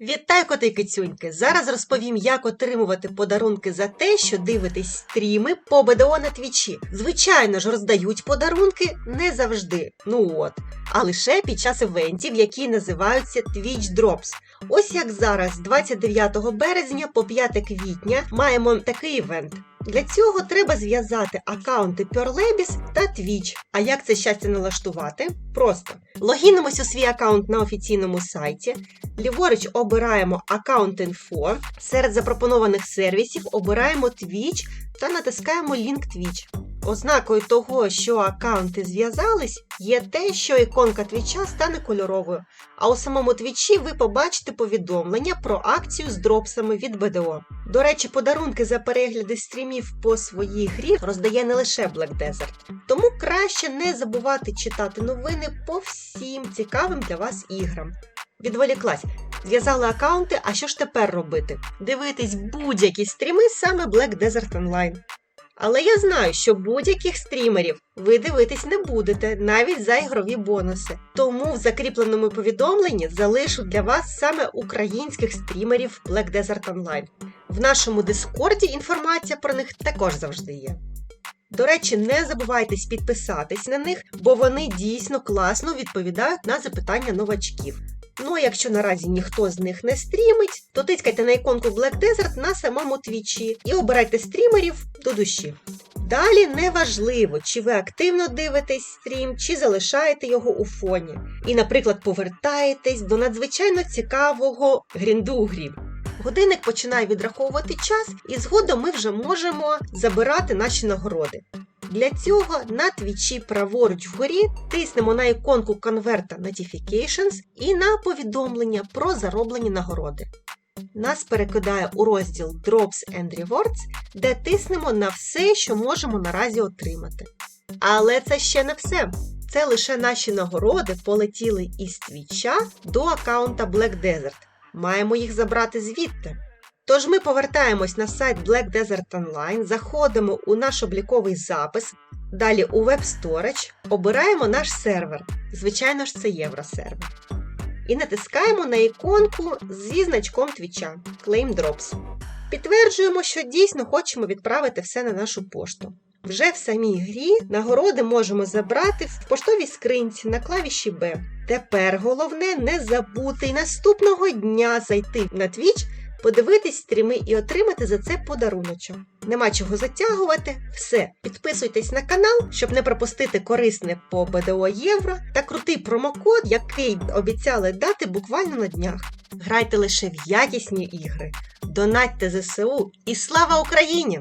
Вітаю, коти кицюньки! Зараз розповім, як отримувати подарунки за те, що дивитесь стріми по БДО на твічі. Звичайно ж, роздають подарунки не завжди. Ну от, а лише під час івентів, які називаються Twitch Drops. Ось як зараз, 29 березня по 5 квітня, маємо такий івент. Для цього треба зв'язати аккаунти Pearlabis та Twitch. А як це щастя налаштувати? Просто логінимось у свій аккаунт на офіційному сайті. Ліворуч обираємо аккаунт інфо. Серед запропонованих сервісів обираємо Twitch та натискаємо лінк Twitch. Ознакою того, що аккаунти зв'язались, є те, що іконка твіча стане кольоровою. А у самому твічі ви побачите повідомлення про акцію з дропсами від БДО. До речі, подарунки за перегляди стрімів по своїй грі роздає не лише Black Desert. Тому краще не забувати читати новини по всім цікавим для вас іграм. Відволіклась, зв'язали аккаунти, а що ж тепер робити? Дивитись будь-які стріми саме Black Desert Online. Але я знаю, що будь-яких стрімерів ви дивитись не будете навіть за ігрові бонуси. Тому в закріпленому повідомленні залишу для вас саме українських стрімерів Black Desert Online. В нашому Дискорді інформація про них також завжди є. До речі, не забувайтесь підписатись на них, бо вони дійсно класно відповідають на запитання новачків. Ну а якщо наразі ніхто з них не стрімить, то тискайте на іконку Black Desert на самому твічі і обирайте стрімерів до душі. Далі неважливо, чи ви активно дивитесь стрім, чи залишаєте його у фоні. І, наприклад, повертаєтесь до надзвичайно цікавого грінду у грі. Годинник починає відраховувати час, і згодом ми вже можемо забирати наші нагороди. Для цього на твічі праворуч вгорі тиснемо на іконку конверта Notifications і на повідомлення про зароблені нагороди. Нас перекидає у розділ Drops and Rewards, де тиснемо на все, що можемо наразі отримати. Але це ще не все. Це лише наші нагороди полетіли із твіча до аккаунта Black Desert. Маємо їх забрати звідти. Тож ми повертаємось на сайт Black Desert Online, заходимо у наш обліковий запис, далі у Web Storage, обираємо наш сервер. Звичайно ж, це євросервер. І натискаємо на іконку зі значком твіча Claim Drops. Підтверджуємо, що дійсно хочемо відправити все на нашу пошту. Вже в самій грі нагороди можемо забрати в поштовій скринці на клавіші B. Тепер головне не забути й наступного дня зайти на Twitch, подивитись стріми і отримати за це подаруночок. Нема чого затягувати. Все, підписуйтесь на канал, щоб не пропустити корисне по БДО Євро та крутий промокод, який обіцяли дати буквально на днях. Грайте лише в якісні ігри, донатьте ЗСУ і слава Україні!